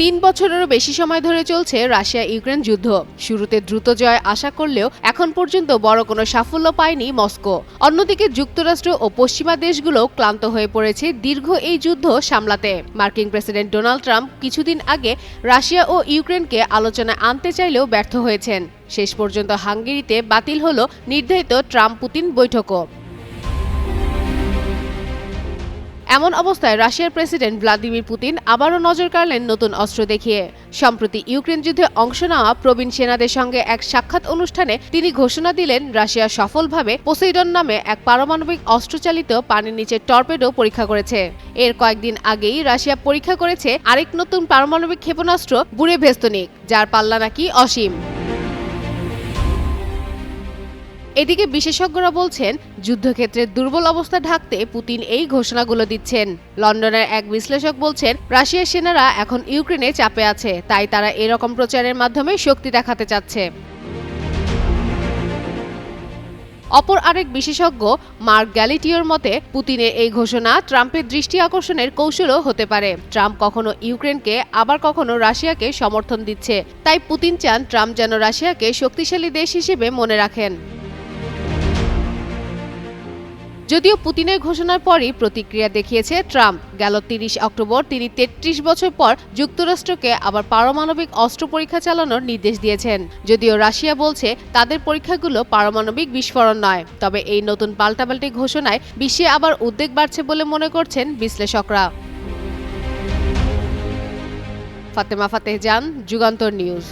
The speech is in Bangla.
তিন বছরেরও বেশি সময় ধরে চলছে রাশিয়া ইউক্রেন যুদ্ধ। শুরুতে দ্রুত জয় আশা করলেও এখন পর্যন্ত বড় কোনো সাফল্য পায়নি মস্কো। অন্যদিকে যুক্তরাষ্ট্র ও পশ্চিমা দেশগুলো ক্লান্ত হয়ে পড়েছে দীর্ঘ এই যুদ্ধ সামলাতে। মার্কিন প্রেসিডেন্ট ডোনাল্ড ট্রাম্প কিছুদিন আগে রাশিয়া ও ইউক্রেনকে আলোচনায় আনতে চাইলেও ব্যর্থ হয়েছেন। শেষ পর্যন্ত হাঙ্গেরিতে বাতিল হল নির্ধারিত ট্রাম্প পুতিন বৈঠকও। এমন অবস্থায় রাশিয়ার প্রেসিডেন্ট ভ্লাদিমির পুতিন আবারও নজর কাড়লেন নতুন অস্ত্র দেখিয়ে। সম্প্রতি ইউক্রেন যুদ্ধে অংশ নেওয়া প্রবীণ সেনাদের সঙ্গে এক সাক্ষাৎ অনুষ্ঠানে তিনি ঘোষণা দিলেন, রাশিয়া সফলভাবে পোসেইডন নামে এক পারমাণবিক অস্ত্রচালিত পানির নিচে টর্পেডো পরীক্ষা করেছে। এর কয়েকদিন আগেই রাশিয়া পরীক্ষা করেছে আরেক নতুন পারমাণবিক ক্ষেপণাস্ত্র বুড়ে ভেস্তনিক যার পাল্লা নাকি অসীম। এদিকে বিশেষজ্ঞরা বলছেন, যুদ্ধক্ষেত্রে দুর্বল অবস্থা ঢাকতে পুতিন এই ঘোষণাগুলো দিচ্ছেন। লন্ডনের এক বিশ্লেষক বলছেন, রাশিয়ার সেনারা এখন ইউক্রেনে চাপে আছে, তাই তারা এরকম প্রচারের মাধ্যমে শক্তি দেখাতে চাচ্ছে। অপর আরেক বিশেষজ্ঞ, মার্ক গ্যালিটিওর মতে, পুতিনের এই ঘোষণা ট্রাম্পের দৃষ্টি আকর্ষণের কৌশলও হতে পারে। ট্রাম্প কখনো ইউক্রেনকে, আবার কখনো রাশিয়াকে সমর্থন দিচ্ছে। তাই পুতিন চান ট্রাম্প যেন রাশিয়াকে শক্তিশালী দেশ হিসেবে মনে রাখেন। যদিও পুতিনের ঘোষণার পরই প্রতিক্রিয়া দেখিয়েছে ট্রাম্প। গেল তিরিশ অক্টোবর তিনি তেত্রিশ বছর পর যুক্তরাষ্ট্রকে আবার পারমাণবিক অস্ত্র পরীক্ষা চালানোর নির্দেশ দিয়েছেন। যদিও রাশিয়া বলছে তাদের পরীক্ষাগুলো পারমাণবিক বিস্ফোরণ নয়, তবে এই নতুন পাল্টাপাল্টি ঘোষণায় বিশ্বে আবার উদ্বেগ বাড়ছে বলে মনে করছেন বিশ্লেষকরা। ফাতেমা ফাতেহ জান, যুগান্তর নিউজ।